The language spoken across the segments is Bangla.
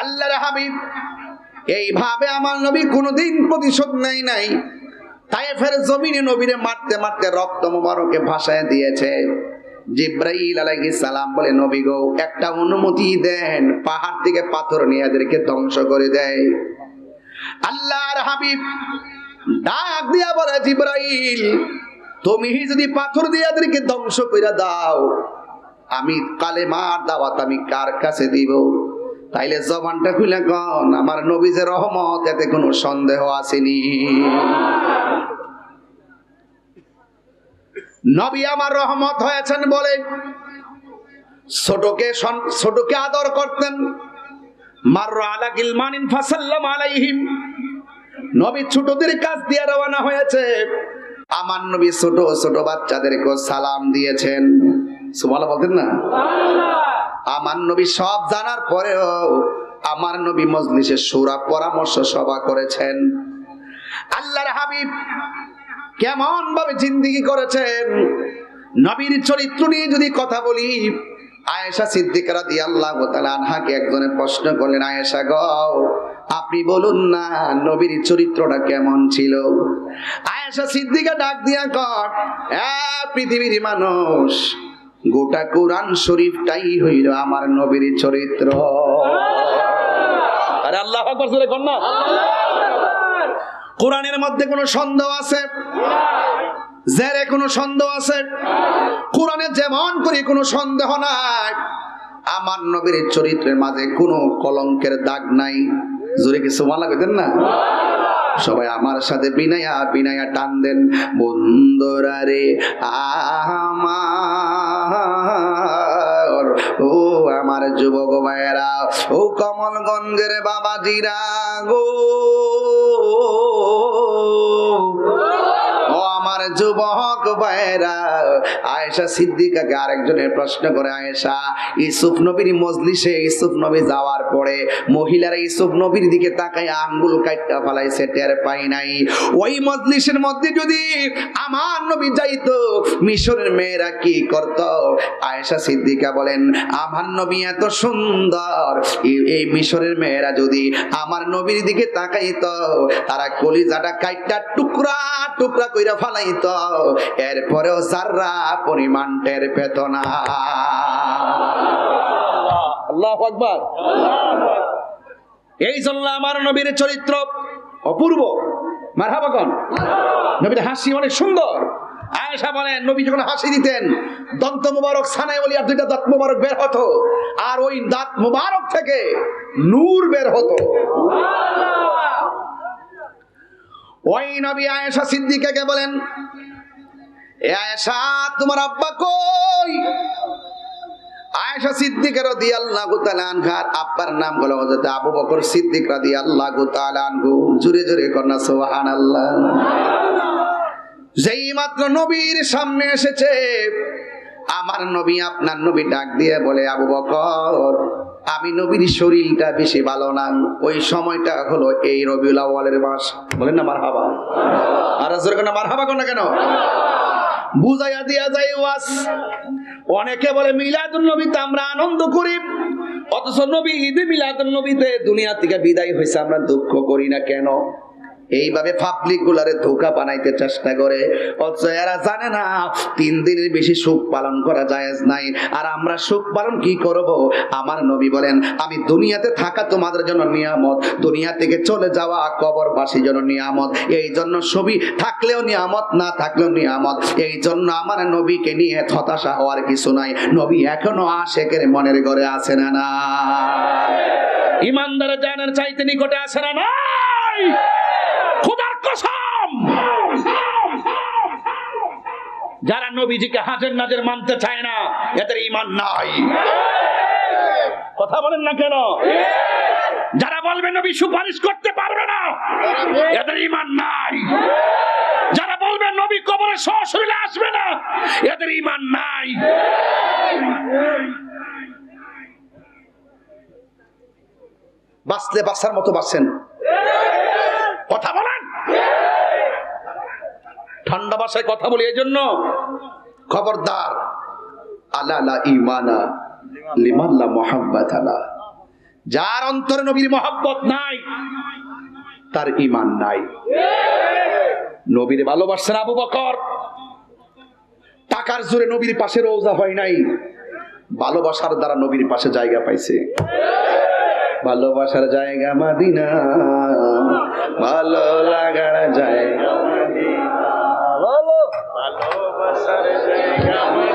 আল্লাহর হাবিব, এইভাবে আমার নবী কোনোদিন প্রতিশোধ নাই। তাই ফের জমিনে নবীরে মারতে মারতে রক্ত মোবারকে ভাসায় দিয়েছে। জিব্রাইল সালাম বলে, নবী একটা অনুমতি দেন, পাহাড় থেকে পাথর নিয়ে এদেরকে ধ্বংস করে দেয়। আল্লাহর হাবিব ডাক দিয়া বলে, জিব্রাইল, তুমি যদি পাথর দিয়ে এদেরকে ধ্বংস করে দাও, আমি কালেমার দাওয়াত আমি কার কাছে দিব? তাইলে জবানটা খুলে কন, আমার নবী যে রহমত, এতে কোনো সন্দেহ আসেনি। নবী আমার রহমত হয়েছেন বলে ছোটকে ছোটকে আদর করতেন। মার্র আলা গিলমানিন ফাসাল্লাম আলাইহিম। নবী ছোটদের কাছ দিয়ে রওনা হয়েছে। আমার নবী ছোট ছোট বাচ্চাদেরকে সালাম দিয়েছেন। সুবহানাল্লাহ বলতেন না? আমার নবী সব জানার পরেও আমার নবী মজলিসে সুরা পরামর্শ সভা করেছেন। আল্লাহর হাবিব কেমন ভাবে জিন্দিগি করেছেন। নবীর চরিত্র নিয়ে যদি কথা বলি, আয়েশা সিদ্দিকারা দিয়ে আল্লাহ আনহাকে একজনে প্রশ্ন করলেন, আয়েশা গ, আপনি বলুন না নবীর চরিত্রটা কেমন ছিল? আয়েশা সিদ্দিকা ডাক দিয়া হ্যাঁ পৃথিবীর মানুষ গোটা কোরআন শরীফটাই হইল আমার নবীর চরিত্র। আরে আল্লাহ আকবার জোরে কর না। কোরআনের মধ্যে কোনো সন্দেহ আছে? জেরে কোনো সন্দেহ আছে? কোরআনে যেমন করে কোনো সন্দেহ নাই আমার নবীর চরিত্রের মাঝে কোনো কলঙ্কের দাগ নাই। জোরে কিছু মালা পেতেন না? সবাই আমার সাথে বিনায়া বিনায়া টান দেন বন্ধুরা রে আমার যুবক ভাইয়েরা ও কমলগঞ্জের বাবাজিরা গো। যুবক ভাইরা আয়েশা সিদ্দিকাকে আরেকজনের প্রশ্ন করে, আয়েশা ইসুফ নবীর মজলিসে ইসুফ নবী যাওয়ার পরে মহিলারা ইসুফ নবীর দিকে তাকায়, আঙ্গুল কাটটা ফেলাইছে, টের পাই নাই। ওই মজলিসের মধ্যে যদি আমার নবী যাইতো, মিশরের মেয়েরা কি করত? আয়েশা সিদ্দিকা বলেন, আমার নবী এত সুন্দর। এই- মিশরের মেয়েরা যদি আমার নবীর দিকে তাকাইতো, তারা কলিজাটা কাইটা টুকরা টুকরা কইরা ফালাইতো। এরপরেও সাররা পরিমাণ টের পেত না। আল্লাহ আকবার। এই জন্য আমার নবীর চরিত্র অপূর্ব। মারহাবাগন নবীর হাসি অনেক সুন্দর। আয়েশা বলেন, নবী যখন হাসি দিতেন, দন্ত মুবারক, সানাই বলি আর দুইটা দাঁত মুবারক বের হতো। আর ওই দাঁত মুবারক থেকে নূর বের হতো। ওই নবী আয়েশা সিদ্দিকাকে বলেন, এ আয়েশা, তোমার আব্বা কই? আয়েশা সিদ্দিক রাদিয়াল্লাহু তাআলা আনহার আব্বার নাম হলো হযরত আবু বকর সিদ্দিক রাদিয়াল্লাহু তাআলা আনহু। জোরে জোরে কন্যা সুবহানাল্লাহ। যেই মাত্র নবীর সামনে এসেছে, আমার নবী আপনার নবী ডাক দিয়ে বলে, আবু বকর আমি নবীর শরীরটা বেশি ভালো না। ওই সময়টা হলো এই রবিউল আওয়ালের মাস। বলেন না মারহাবা। আর জোরে কন্যা মারহাবা কোন কেন? বুঝাইয়া দিয়া যায় ওয়াস অনেকে বলে, মিলাদুন নবীতে আমরা আনন্দ করি। অথচ নবী ঈদে মিলাদুল নবীতে দুনিয়া থেকে বিদায় হয়েছে, আমরা দুঃখ করি না কেন? এইভাবে পাবলিক গুলারে ধোকা বানাইতে চেষ্টা করে। অথচ এরা জানে না, তিন দিনের বেশি সুখ পালন করা জায়েজ নাই। আর আমরা সুখ পালন কি করব? আমার নবী বলেন, আমি দুনিয়াতে থাকা তোমাদের জন্য নিয়ামত, দুনিয়া থেকে চলে যাওয়া কবরবাসী জন্য নিয়ামত। এই জন্য ছবি থাকলেও নিয়ামত, না থাকলেও নিয়ামত। এই জন্য আমার নবীকে নিয়ে হতাশা হওয়ার কিছু নাই। নবী এখনও আশেকের মনের ঘরে আছে না না ইমানদার জানের চাইতে নিকটে আসে না খোদার যারা নবীজিকে হাজের নাজের মানতে চায় না, এদের ইমান নাই। কথা বলেন না কেন? যারা বলবে নবী সুপারিশ করতে পারবে না, এদের ইমান নাই। যারা বলবে নবী কবরে সশরীরে আসবে না, এদের ইমান নাই। বাঁচলে বাঁচার মতো বাঁচেন কথা বলেন ঠান্ডা ভাষায় কথা বলি এই জন্য খবরদার। আলা লা ইমানা লিমাল্লা মোহাম্মদ আলা যার অন্তরে নবীর মহাব্বত নাই, তার ইমান নাই। নবীর ভালোবাসছেন আবু বকর। টাকার জোরে নবীর পাশে রোজা হয় নাই। ভালোবাসার দ্বারা নবীর পাশে জায়গা পাইছে। ভালোবাসার জায়গা মাদিনা। ভালো লাগার জায়গা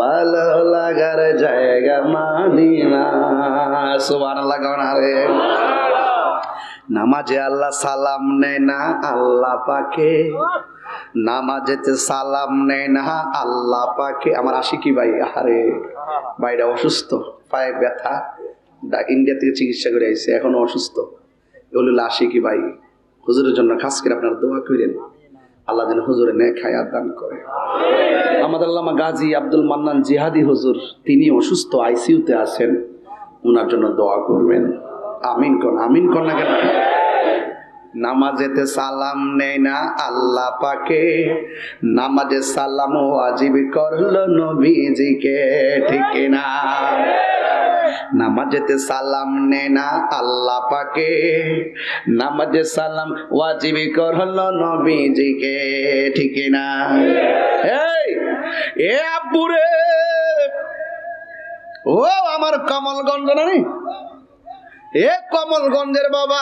ভালো লাগার জায়গা মাদিনা সুবান লাগানা রে নামাজে আল্লাহ সালাম নেয় না, আল্লাহ পাকে। নামাজেতে সালাম নেয় না, আল্লাহ পাকে। আমার আশিকি ভাই আরে ভাইটা অসুস্থ, পায়ে ব্যথা। ইন্ডিয়া থেকে চিকিৎসা করে আইছে, এখনও অসুস্থ। এগুলো আশিকি ভাই। হুজুরের জন্য খাস করে আপনার দোয়া করেন আল্লাহ যেন হুজুরে নে খায়াত দান করে। আমাদের আল্লামা গাজী আব্দুল মান্নান জিহাদি হুজুর তিনি অসুস্থ আইসিইউতে আছেন। ওনার জন্য দোয়া করবেন। আমিন কোন আমিন কোন না কেন? নামাজেতে সালাম নেয় না আল্লাহ পাকে। নামাজে সালাম ওয়াজিব করল নবীজিকে, ঠিক না নামাজেতে সালাম নে না আল্লাহ পাকে। নামাজে সালাম ওয়াজিবি কর করল নবীজিকে, ঠিক না? এই, এ আব্বুরে। ও, আমার কমলগঞ্জ না রে? এ কমলগঞ্জের বাবা।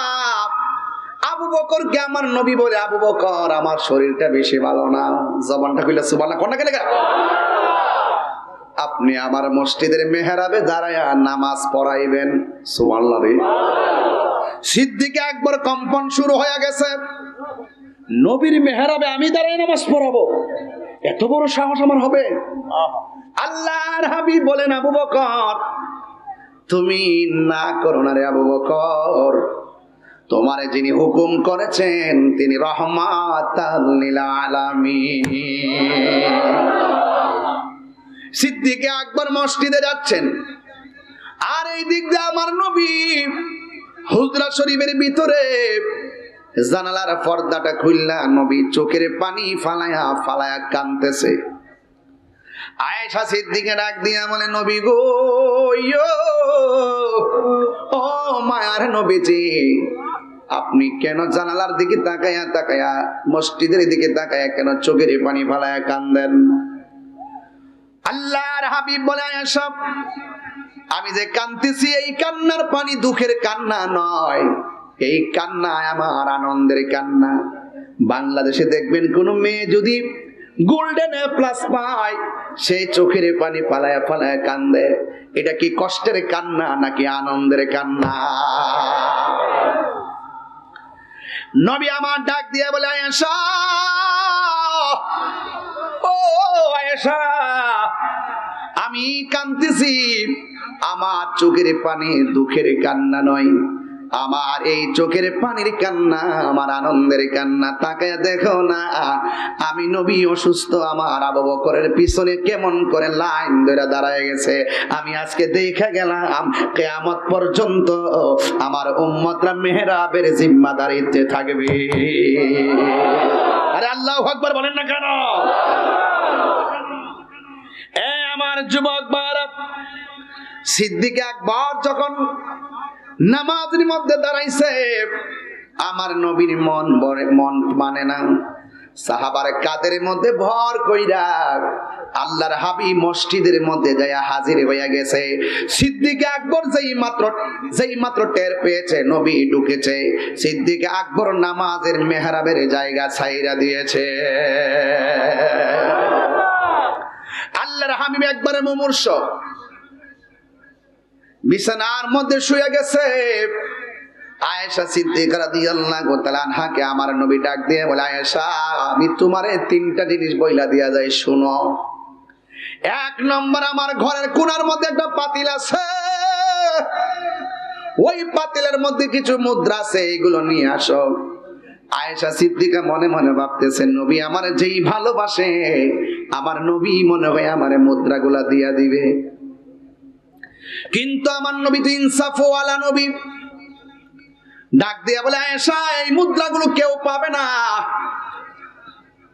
আবু বকরকে আমার নবী বলে, আবু বকর, আমার শরীরটা বেশি ভালো না। জবানটা কইলে সুবানা কোনটা কেন আপনি আমার মসজিদের মেহরাবে দাঁড়ায় নামাজ পড়াইবেন। সুবহানাল্লাহ সিদ্দিকে একবার কম্পন শুরু হয়ে গেছে। নবীর মেহরাবে আমি দাঁড়ায় নামাজ পড়াবো। এত বড় সাহস আমার হবে। আল্লাহর হাবি বলেন, আবু বকর, তুমি না করো না রে আবু বকর। তোমারে যিনি হুকুম করেছেন, তিনি রহমাত আলামিন। সিদ্দিকে আকবর মসজিদে যাচ্ছেন। আর এই দিক দিয়ে আমার নবী হুজরা শরীফের ভিতরে জানালার পর্দাটা খুললা, নবী চোখের পানি ফালায়া ফালায়া কানতেছে আয়েশা সিদ্দিকে ডাক দিয়া বলে, নবী গো ও মায়ার নবীজি, আপনি কেন জানালার দিকে তাকায়া তাকায়া, মসজিদের দিকে তাকায়া কেন চোখের পানি ফালায়া কান্দেন আল্লাহর হাবিব বলে এসব আমি যে কান্দিছি এই কান্নার পানি দুঃখের কান্না নয়। এই কান্না আমার আনন্দের কান্না। বাংলাদেশে দেখবেন কোন মেয়ে যদি গোল্ডেন প্লাস পায় সেই চোখের পানি ফালায় ফালায় কান্দে। এটা কি কষ্টের কান্না নাকি আনন্দের কান্না? নবী আমার ডাক দিয়ে বলে আয়েশা ও আমি কান্দতেছি আমার চোখের পানে দুঃখের কান্না নয়। আমার এই চোখের পানির কান্না, আমার আনন্দের কান্না, তাকায় দেখো না। আমি নবী অসুস্থ, আমার আবু বকরের পিছনে কেমন করে লাইন ধরে দাঁড়ায় গেছে? আমি আজকে দেখে গেলাম, কেয়ামত পর্যন্ত আমার উম্মতরা মেহরাবের জিম্মাদারিতে থাকবে। আরে আল্লাহ আকবার বলেন না কেন? আমার যুবক বারা সিদ্দিক আকবর যখন নামাজের মধ্যে দাঁড়াইছে। আমার নবীর মন মন মানে না। সাহাবার কাদের মধ্যে ভর কইরা আল্লাহর হাবি মসজিদের মধ্যে যাইয়া হাজির হইয়া গেছে। সিদ্দিক আকবর যেই মাত্র যেই মাত্র টের পেয়েছে, নবী ঢুকেছে। সিদ্দিক আকবর নামাজের মেহরাবের জায়গা ছাইরা দিয়েছে। আল্লাহর হাবিব একবারে মুমূর্ষ। বিছানার মধ্যে শুয়ে গেছে। আয়েশা সিদ্দিকা রাদিয়াল্লাহু তাআলা আনহাকে আমার নবী ডাক দিয়ে বলে, আয়েশা, আমি তোমারে তিনটা জিনিস বইলা দিয়া যাই, শুনো। এক নম্বর, আমার ঘরের কোণার মধ্যে একটা পাতিল আছে। ওই পাতিলের মধ্যে কিছু মুদ্রা আছে, এগুলো নিয়ে আসো। আয়েশা সিদ্দিকা মনে মনে ভাবতেছেন নবী আমার যেই ভালোবাসে, আমার নবী মনে হয় আমার মুদ্রাগুলা দিয়া দিবে। কিন্তু আমার নবী তো ইনসাফওয়ালা নবী। ডাক দিয়া বলে, আয়েশা, এই মুদ্রাগুলো কেউ পাবে না।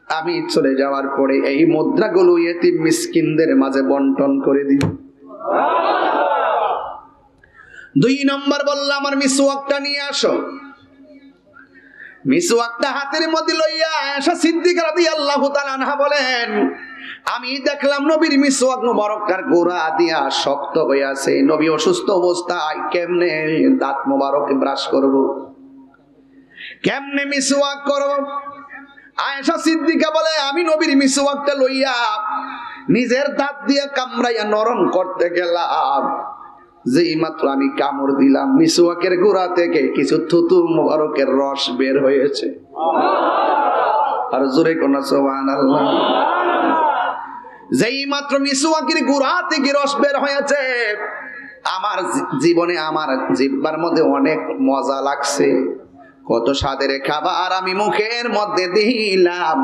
আমি চলে যাওয়ার পরে এই মুদ্রাগুলো এতিম মিসকিনদের মাঝে বন্টন করে দিই দুই নম্বর বললাম আমার মিসওয়াকটা নিয়ে আসো। মিসওয়াকটা হাতের মধ্যে লইয়া আয়েশা সিদ্দিকা রাদিয়াল্লাহু তাআলা বলেন আমি দেখলাম নবীর মিসওয়াক মুবারকটার গোড়া দিয়া শক্ত হয়ে আছে। নবী অসুস্থ অবস্থায় কেমনে দাঁত মুবারক ব্রাশ করব? কেমনে মিসওয়াক করব? আয়েশা সিদ্দিকা বলে, আমি নবীর মিসওয়াকটা লইয়া নিজের দাঁত দিয়ে কামড়াইয়া নরম করতে গেলাম। যেই মাত্র আমি কামড় দিলাম, মিসওয়াকের গোড়া থেকে কিছু থুতু মুবারকের রস বের হয়েছে। আর জোরে কোন সোহান আল্লাহ যেই মাত্র মিসওয়াকের গোড়া থেকে রস বের হয়েছে, আমার জীবনে আমার জিব্বার মধ্যে অনেক মজা লাগছে। কত স্বাদের খাবার আমি মুখের মধ্যে দিলাম।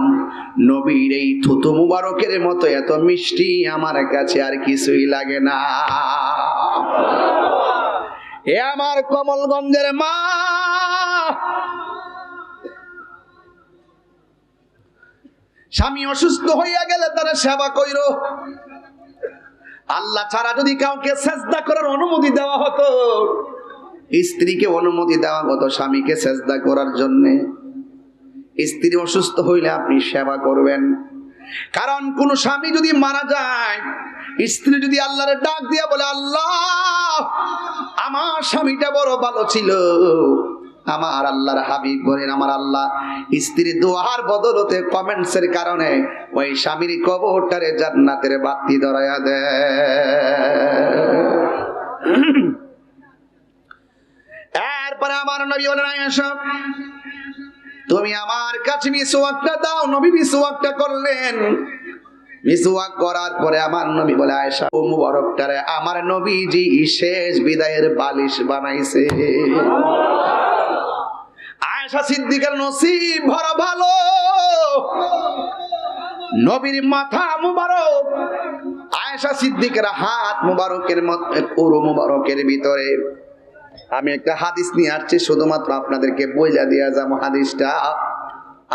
নবীর এই থুতু মুবারকের মতো এত মিষ্টি আমার কাছে আর কিছুই লাগে না। এ আমার কমলগঞ্জের মা স্বামী অসুস্থ হইয়া গেলে তারা সেবা কইর। আল্লাহ ছাড়া যদি কাউকে চেষ্টা করার অনুমতি দেওয়া হতো, স্ত্রীকে অনুমতি দেওয়া হতো স্বামীকে চেষ্টা করার জন্যে। স্ত্রী অসুস্থ হইলে আপনি সেবা করবেন। কারণ কোন স্বামী যদি মারা যায়, স্ত্রী যদি আল্লাহরে ডাক দিয়া বলে, আল্লাহ, আমার স্বামীটা বড় ভালো ছিল। আমার আল্লাহর হাবিব বলেন, আমার আল্লাহ স্ত্রী দোয়ার বদলতে কমেন্টস এর কারণে ওই স্বামীর কবরটারে জান্নাতের বাতি ধরায়া দেয়। এরপরে আমার নবী বলেন তুমি আমার কাছে মিসওয়াকটা দাও, নবী মিসওয়াকটা করলেন। মিসওয়াক করার পরে আমার নবী বলে, আয়েশা, ও মুবারকটারে, আমার নবীজি শেষ বিদায়ের বালিশ বানাইছে। আয়েশা সিদ্দিকের নসিব ভরা ভালো। নবীর মাথা মুবারক। আয়েশা সিদ্দিকের হাত মুবারকের পুরো মুবারকের ভিতরে। আমি একটা হাদিস নিয়ে আসছি, শুধুমাত্র আপনাদেরকে বইলা দিয়া যাব হাদিসটা।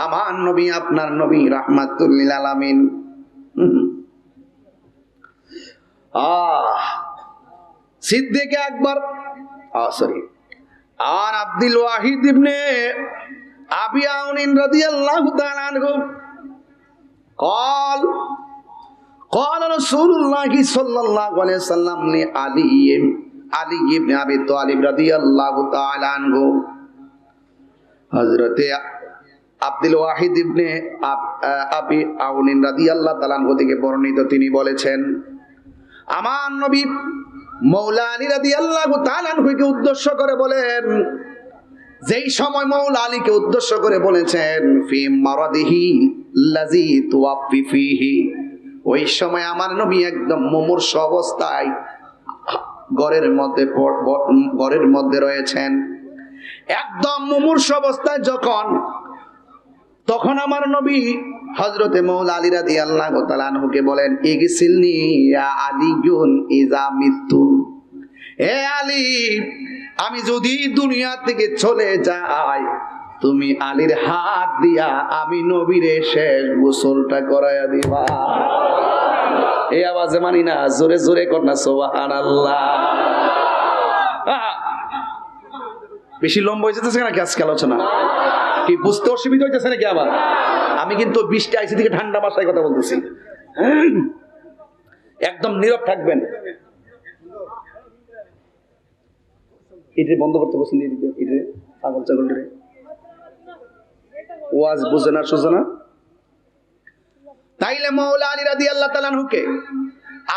আমার নবী, আপনার নবী, রাহমাতুল্লিল আলামিন। আহ, সিদ্দিকে একবার সরি আর আব্দুল ওয়াহিদ ইবনে আবি আউনিন রাদিয়াল্লাহু তাআলা আনহু قال قال رسول الله صلى الله عليه وسلم لعلي علي بن ابي طالب رضي الله تعالى عنه হযরত আব্দুল ওয়াহিদ ইবনে আব- আহ, আবি আউনিন রাদিয়াল্লাহু তাআলা আনহু থেকে বর্ণিত তিনি বলেছেন আমার নবী মৌলা আলী রাদিয়াল্লাহু তাআলা উদ্দেশ্য করে বলেন, যেই সময় মৌলা আলীকে উদ্দেশ্য করে বলেছেন, ফি মারাদিহি লাজি তুয়াফি ফিহি ওই সময় আমার নবী একদম মুমূর্ষ অবস্থায় ঘরের মধ্যে ঘরের মধ্যে রয়েছেন। একদম মুমূর্ষ অবস্থায় যখন তখন আমার নবী হজরতে মৌলা আলী রাদি আল্লাহ তালানহুকে বলেন, ইগসিলনি ইয়া আলিগুন ইজা মৃত্যু হে আলী, আমি যদি দুনিয়া থেকে চলে যাই, তুমি আলীর হাত দিয়া আমি নবীরে শেষ গোসলটা করাইয়া দিবা। এই আওয়াজে মানি না, জোরে জোরে না সোবাহান আল্লাহ বেশি লম্বা হয়ে যেতেছে নাকি আজকে আলোচনা? কি, বুঝতে অসুবিধা হইতেছে নাকি আবার? আমি কিন্তু বৃষ্টি আইসি থেকে ঠান্ডা ভাষায় কথা বলতেছি। একদম নীরব থাকবেন। এটা বন্ধ করতে বসুন দিয়ে দিতে এটা ছাগল ছাগল ওয়াজ বুঝে না সুঝে না। তাইলে মৌলা আলী রাদি আল্লাহ তালানহুকে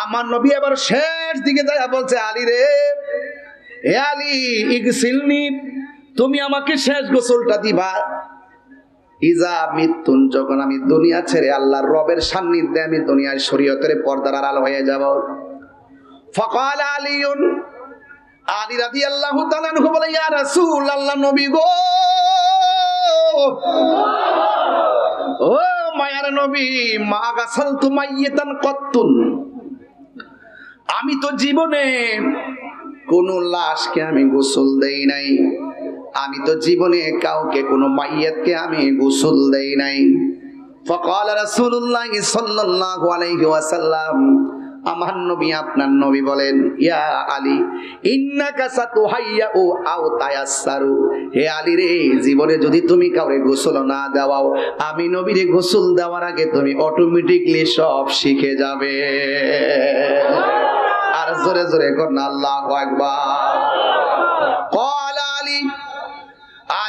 আমার নবী আবার শেষ দিকে যায় বলছে, আলী রে হে আলী, ইগসিলনি, তুমি আমাকে শেষ গোসলটা দিবা। ইজা মৃত্যুন যখন আমি দুনিয়া ছেড়ে আল্লাহর রবের সান্নিধ্যে আমি দুনিয়ার শরীয়তের পর্দার আড়াল হয়ে যাব। ফকাল আলিউন, আলী রাদি আল্লাহ তালানহু বলে, ইয়া রাসূল আল্লাহ নবী গো! ও মায়ার নবী, মা গাসাল তুমাইয়েতান কত্তুন। আমি তো জীবনে কোন লাশকে আমি গোসল দেই নাই। আমি তো জীবনে কাউকে কোন মাইয়াতকে আমি গোসল দেই নাই। ফকাল রাসূলুল্লাহ সাল্লাল্লাহু আলাইহি ওয়াসাল্লাম, আমার নবী আপনার নবী বলেন, ইয়া আলী, ইন্নাকা সাতুহাইয়া ও আও তায়াসসারু। হে আলী রে, জীবনে যদি তুমি কাউকে গোসল না দেওয়াও, আমি নবীরে গোসল দেওয়ার আগে তুমি অটোমেটিকলি সব শিখে যাবে। আর জোরে জোরে কর না, আল্লাহু আকবার।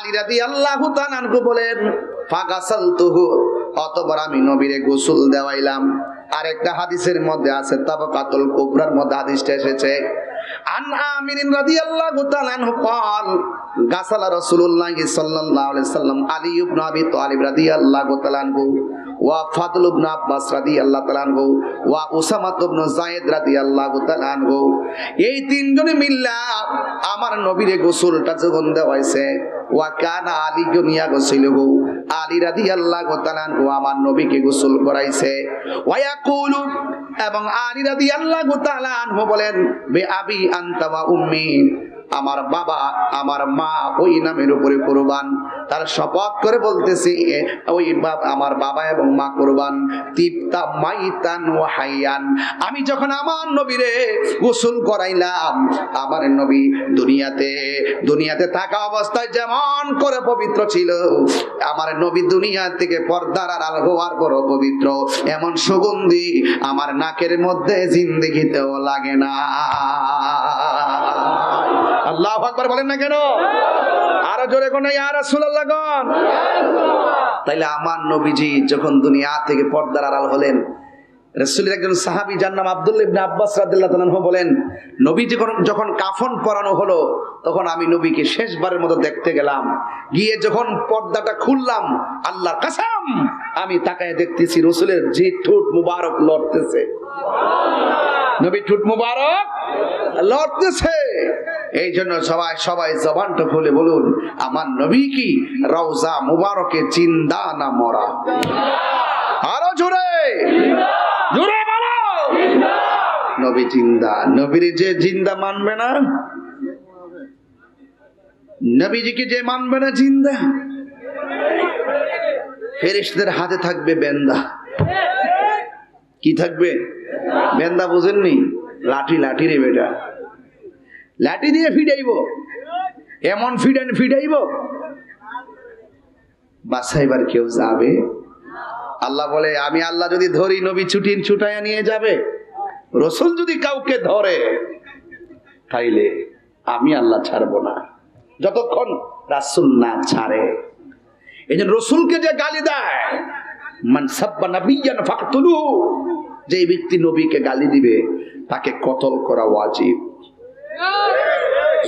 আলী রাদিয়াল্লাহু তাআলা আনহু বলেন ফাগাসালতুহু অতবার আমি নবীরে গোসল দেওয়াইলাম আরেকটা হাদিসের মধ্যে আছে তাবাকাতুল কুবরার মধ্যে হাদিসটা এসেছে আন আমির রাদিয়াল্লাহু তাআলা আনহু قال গাসাল রাসূলুল্লাহ সাল্লাল্লাহু আলাইহি সাল্লাম আলী ইবনে আবি তালিব রাদিয়াল্লাহু তাআলা আনহু ওয়া ফাদল ইবনে আব্বাস রাদিয়াল্লাহু তাআলা আনহু ওয়া উসামা ইবনে যায়েদ রাদিয়াল্লাহু তাআলা আনহু এই তিনজনে মিল্লা আমার নবীরে গোসলটা যখন দেওয়াইছে তাআলা আনহু আমার নবীকে গোসল করাইছে। এবং আলী রাদিয়াল্লাহু তাআলা আনহু বলেন আবি আমার বাবা, আমার মা ওই নামের উপরে কোরবান। তার শপথ করে বলতেছি, ওই আমার বাবা এবং মা কোরবান। তিপ্তা মাইতান ও হাইয়ান। আমি যখন আমার নবীরে গোসল করাইলাম, আমার নবী দুনিয়াতে দুনিয়াতে থাকা অবস্থায় যেমন করে পবিত্র ছিল। আমার নবী দুনিয়া থেকে পর্দার আড়াল হওয়ার বড় পবিত্র। এমন সুগন্ধি আমার নাকের মধ্যে জিন্দিগিতেও লাগে না। আল্লাহ আকবার বলেন না কেন? আরও জোরে কোন ইয়া রাসূলুল্লাহ গণ। তাইলে আমার নবীজি যখন দুনিয়া থেকে পর্দার আড়াল হলেন রাসূলের একজন সাহাবী যার নাম আব্দুল্লাহ ইবনে আব্বাস রাদিয়াল্লাহু তাআলা বলেন, নবী যখন কাফন পরানো হলো, তখন আমি নবীকে শেষবারের মতো দেখতে গেলাম। গিয়ে যখন পর্দাটা খুললাম, আল্লাহ কাসাম, আমি তাকায় দেখতেছি রসুলের যে ঠোঁট মুবারক লড়তেছে। নবী ঠোঁট মুবারক লড়তেছে। এই জন্য সবাই সবাই জবানটা খুলে বলুন, আমার নবী কি রওজা মুবারকে জিন্দা না মরা? আরও জোরে। জোরে বলো। নবী জিন্দা, নবীর যে জিন্দা মানবে না, নবীজিকে যে মানবে না জিন্দা ফেরেশদের হাতে থাকবে বেন্দা। কি থাকবে? বেন্দা বোঝেননি? লাঠি লাঠি রে বেটা। লাঠি দিয়ে ফিডাইব। এমন ফিডান ফিডাইব। বাসাইবার কেউ যাবে আল্লাহ বলে, আমি আল্লাহ যদি ধরি, নবী ছুটিন ছুটাইয়া নিয়ে যাবে। রসুল যদি কাউকে ধরে, তাইলে আমি আল্লাহ ছাড়বো না। যতক্ষণ রাসুল না ছাড়ে। এই যে রসুলকে যে গালি দেয় যে ব্যক্তি নবীকে গালি দিবে, তাকে কতল করা ওয়াজিব।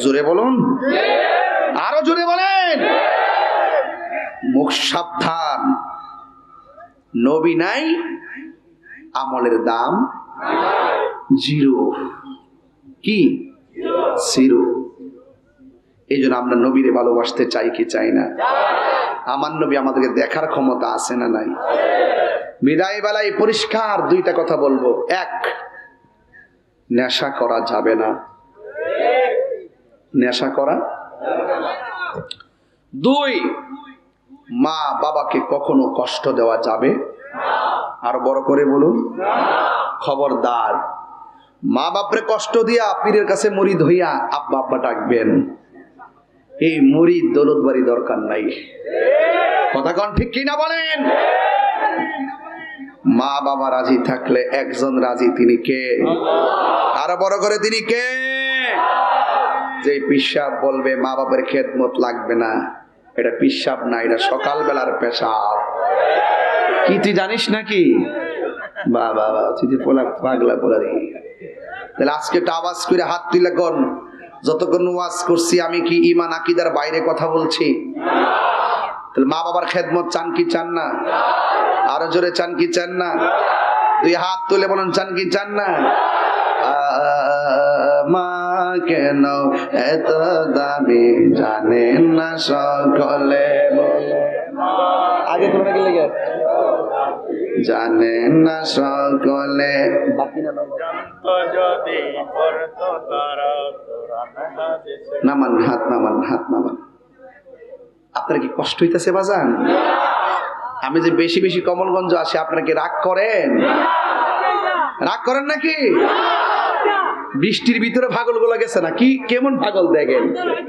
জোরে বলুন। আরও জোরে বলেন। মুখ সাবধান। নবী নাই, আমলের দাম জিরো। কি? জিরো। এই জন্য আমরা নবীরে ভালোবাসতে চাই কি চাই না? আমার নবী আমাদেরকে দেখার ক্ষমতা আছে না নাই? বিদায় বেলায় পরিষ্কার দুইটা কথা বলব। এক, নেশা করা যাবে না। নেশা করা দুই মা বাবাকে কখনো কষ্ট দেওয়া যাবে? আর বড় করে বলুন। খবরদার। মা বাপরে কষ্ট দিয়া পীরের কাছে মরিদ হইয়া আব্বা আব্বা ডাকবেন। এই মরিদ দৌলত বাড়ি দরকার নাই। কথা কন ঠিক কিনা বলেন? মা বাবা রাজি থাকলে একজন রাজি তিনি কে? আরও বড় করে তিনি কে? যে পিসাব বলবে, মা বাবার খেদমত লাগবে না। এটা পিসাব না, এটা সকালবেলার পেশাব। কি তুই জানিস নাকি? বা বাবা তুই পোলা পাগলা পোলা তাহলে আজকে একটা আওয়াজ করে হাত যতক্ষণ ওয়াজ করছি, আমি কি ইমান আকিদার বাইরে কথা বলছি? তাহলে মা বাবার খেদমত চান কি চান না? আরও জোরে চান কি চান না? দুই হাত তুলে বলুন, চান কি চান না? আমার কেন এত দামি জানেন না সকলে? আগে তোমরা কি লেগে জানেন না সকলে। নামান হাত নামান হাত নামান। আপনার কি কষ্ট হইতেছে বাজান? আমি যে বেশি বেশি কমলগঞ্জ আসি আপনারা কি রাগ করেন? রাগ করেন নাকি? বৃষ্টির ভিতরে ভাগলগুলা গেছে না? কি কেমন ভাগল দেখেন?